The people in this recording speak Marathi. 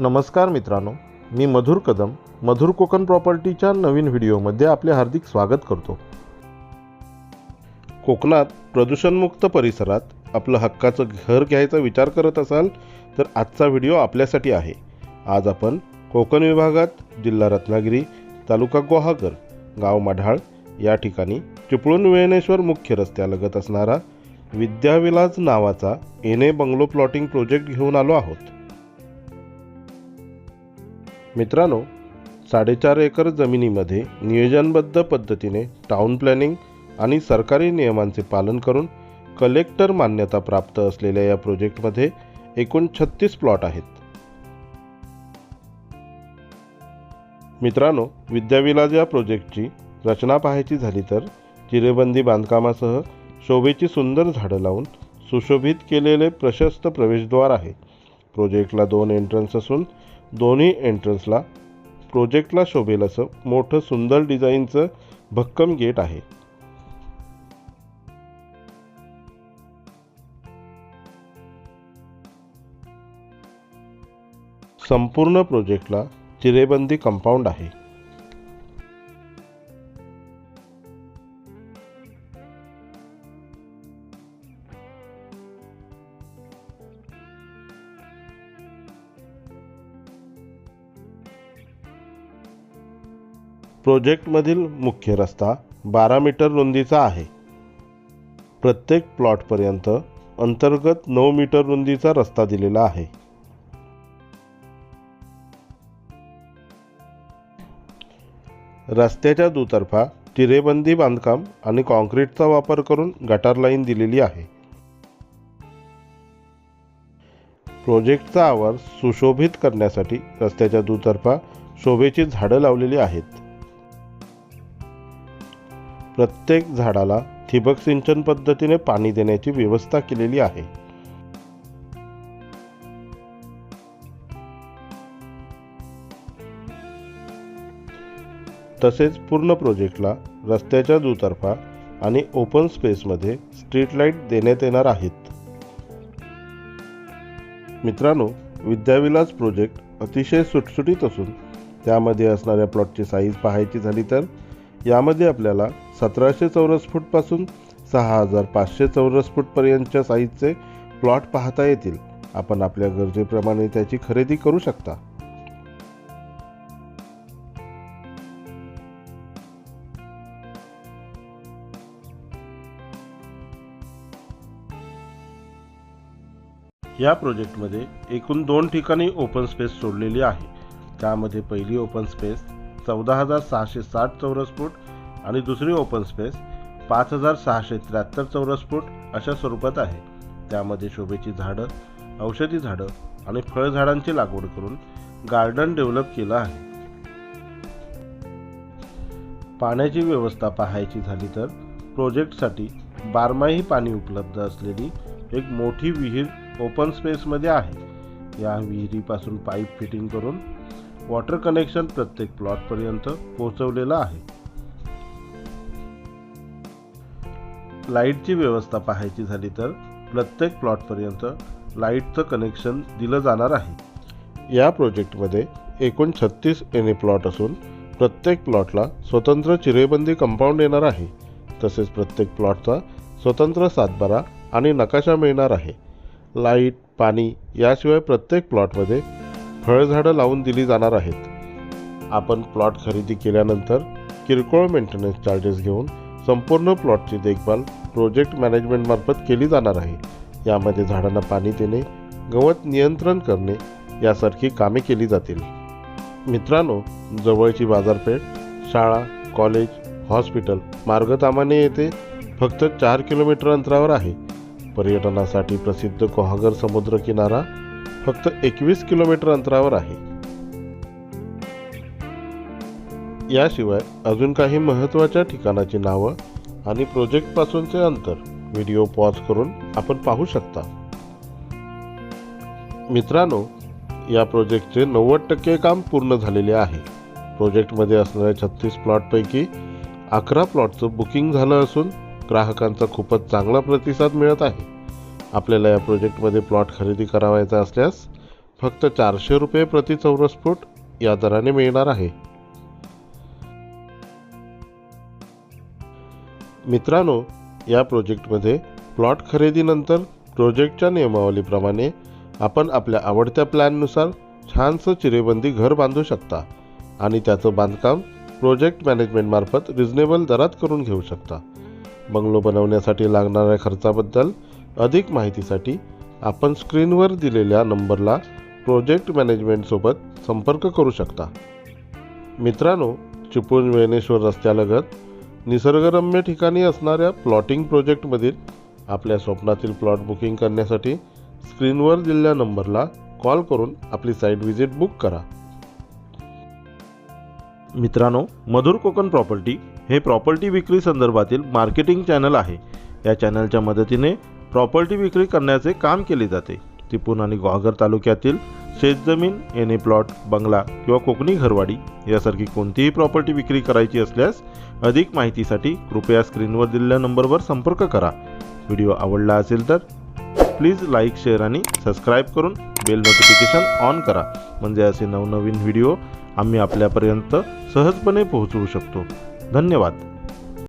नमस्कार मित्रांनो मी मधुर कदम मधुर कोकण प्रॉपर्टीच्या नवीन व्हिडिओमध्ये आपले हार्दिक स्वागत करतो. कोकणात प्रदूषणमुक्त परिसरात आपलं हक्काचं घर घ्यायचा विचार करत असाल तर आजचा व्हिडिओ आपल्यासाठी आहे. आज आपण कोकण विभागात जिल्हा रत्नागिरी तालुका गुहागर गाव मढाळ या ठिकाणी चिपळूण वेणेश्वर मुख्य रस्त्यालगत असणारा विद्याविलास नावाचा एने बंगलो प्लॉटिंग प्रोजेक्ट घेऊन आलो आहोत. मित्रांनो साडेचार एकर जमिनीमध्ये नियोजनबद्ध पद्धतीने टाउन प्लॅनिंग आणि सरकारी नियमांचे पालन करून कलेक्टर मान्यता प्राप्त असलेल्या या प्रोजेक्टमध्ये एकूण छत्तीस प्लॉट आहेत. मित्रांनो विद्याविलाज या प्रोजेक्टची रचना पाहायची झाली तर चिरेबंदी बांधकामासह शोभेची सुंदर झाडं लावून सुशोभित केलेले प्रशस्त प्रवेशद्वार आहे. प्रोजेक्टला दोन एंट्रन्स असून दोन्ही एंट्रन्सला प्रोजेक्टला शोभेल असं मोठं सुंदर डिझाईनचं भक्कम गेट आहे. संपूर्ण प्रोजेक्टला चिरेबंदी कंपाऊंड आहे. प्रोजेक्टमधील मुख्य रस्ता बारा मीटर रुंदीचा आहे. प्रत्येक प्लॉटपर्यंत अंतर्गत नऊ मीटर रुंदीचा रस्ता दिलेला आहे. रस्त्याच्या दुतर्फा तिरेबंदी बांधकाम आणि कॉन्क्रीटचा वापर करून गटार लाईन दिलेली आहे. प्रोजेक्टचा आवार सुशोभित करण्यासाठी रस्त्याच्या दुतर्फा शोभेची झाडं लावलेली आहेत. प्रत्येक झाडाला ठिबक सिंचन पद्धतीने पाणी देण्याची व्यवस्था केलेली आहे. तसेच पूर्ण प्रोजेक्टला रस्त्याच्या दुतर्फा आणि ओपन स्पेसमध्ये स्ट्रीट लाइट देण्यात येणार आहेत. मित्रांनो विद्याविलास प्रोजेक्ट अतिशय सुटसुटीत असून त्यामध्ये असणाऱ्या प्लॉटची साईज पाहायची झाली तर यामध्ये आपल्याला सतराशे चौरस फूटपासून सहा हजार पाचशे चौरस फूटपर्यंतच्या साईजचे प्लॉट पाहता येतील. आपण आपल्या गरजेप्रमाणे त्याची खरेदी करू शकता. या प्रोजेक्टमध्ये एकूण दोन ठिकाणी ओपन स्पेस सोडलेली आहे. त्यामध्ये पहिली ओपन स्पेस चौदा हजार सहाशे साठ चौरस फूट आणि दुसरी ओपन स्पेस पाच हजार सहाशे त्र्याहत्तर चौरस फूट अशा स्वरूपात आहे. त्यामध्ये शोभेची झाडं औषधी झाडं आणि फळझाडांची लागवड करून गार्डन डेव्हलप केलं आहे. पाण्याची व्यवस्था पाहायची झाली तर प्रोजेक्टसाठी बारमाही पाणी उपलब्ध असलेली एक मोठी विहीर ओपन स्पेसमध्ये आहे. या विहिरीपासून पाईप फिटिंग करून वॉटर कनेक्शन प्रत्येक प्लॉटपर्यंत पोहोचवलेलं आहे. लाईटची व्यवस्था पाहायची झाली तर प्रत्येक प्लॉटपर्यंत लाईटचं कनेक्शन दिलं जाणार आहे. या प्रोजेक्टमध्ये एकूण छत्तीस एने प्लॉट असून प्रत्येक प्लॉटला स्वतंत्र चिरेबंदी कंपाऊंड येणार आहे. तसेच प्रत्येक प्लॉटचा स्वतंत्र सातबारा आणि नकाशा मिळणार आहे. लाइट पाणी याशिवाय प्रत्येक प्लॉटमध्ये फळझाडं लावून दिली जाणार आहेत. आपण प्लॉट खरेदी केल्यानंतर किरकोळ मेंटेनन्स चार्जेस घेऊन संपूर्ण प्लॉटची देखभाल प्रोजेक्ट मॅनेजमेंटमार्फत केली जाणार आहे. यामध्ये झाडांना पाणी देणे गवत नियंत्रण करणे यासारखी कामे केली जातील. मित्रांनो जवळची बाजारपेठ शाळा कॉलेज हॉस्पिटल मार्गतामाने येथे फक्त चार किलोमीटर अंतरावर आहे. पर्यटनासाठी प्रसिद्ध कोहागर समुद्र किनारा फक्त एकवीस किलोमीटर अंतरावर आहे. याशिवाय अजून काही महत्त्वाच्या ठिकाणाची नावं आणि प्रोजेक्टपासूनचे अंतर. व्हिडिओ पॉज करून आपण पाहू शकता. मित्रांनो या प्रोजेक्टचे नव्वद टक्के काम पूर्ण झालेले आहे. प्रोजेक्टमध्ये असणाऱ्या छत्तीस प्लॉटपैकी अकरा प्लॉटचं बुकिंग झालं असून ग्राहकांचा खूपच चांगला प्रतिसाद मिळत आहे. आपल्याला या प्रोजेक्टमध्ये प्लॉट खरेदी करावायचा असल्यास फक्त चारशे रुपये प्रति चौरस फूट या दराने मिळणार आहे. मित्रांनो या प्रोजेक्टमध्ये प्लॉट खरेदीनंतर प्रोजेक्टच्या नियमावलीप्रमाणे आपण आपल्या आवडत्या प्लॅननुसार छानसं चिरेबंदी घर बांधू शकता आणि त्याचं बांधकाम प्रोजेक्ट मॅनेजमेंटमार्फत रिझनेबल दरात करून घेऊ शकता. बंगलो बनवण्यासाठी लागणाऱ्या खर्चाबद्दल अधिक माहितीसाठी आपण स्क्रीनवर दिलेल्या नंबरला प्रोजेक्ट मॅनेजमेंटसोबत संपर्क करू शकता. मित्रांनो चिपळूण वेणेश्वर रस्त्यालगत निसर्गरम्य ठिकाणी असणाऱ्या प्लॉटिंग प्रोजेक्टमधील आपल्या स्वप्नातील प्लॉट बुकिंग करण्यासाठी स्क्रीनवर दिलेल्या नंबरला कॉल करून आपली साईट व्हिजिट बुक करा. मित्रांनो मधुर कोकण प्रॉपर्टी हे प्रॉपर्टी विक्री संदर्भातील मार्केटिंग चॅनल आहे. या चॅनलच्या मदतीने प्रॉपर्टी विक्री करण्याचे काम केले जाते. तिपून आणि ग्वागर तालुक्यातील शेतजमीन एने प्लॉट बंगला किंवा कोकणी घरवाडी यासारखी कोणतीही प्रॉपर्टी विक्री करायची असल्यास अधिक माहितीसाठी कृपया स्क्रीनवर दिलेल्या नंबरवर संपर्क करा. व्हिडिओ आवडला असेल तर प्लीज लाईक शेअर आणि सबस्क्राईब करून बेल नोटिफिकेशन ऑन करा. म्हणजे असे नवनवीन व्हिडिओ आम्ही आपल्यापर्यंत सहजपणे पोहोचवू शकतो. धन्यवाद.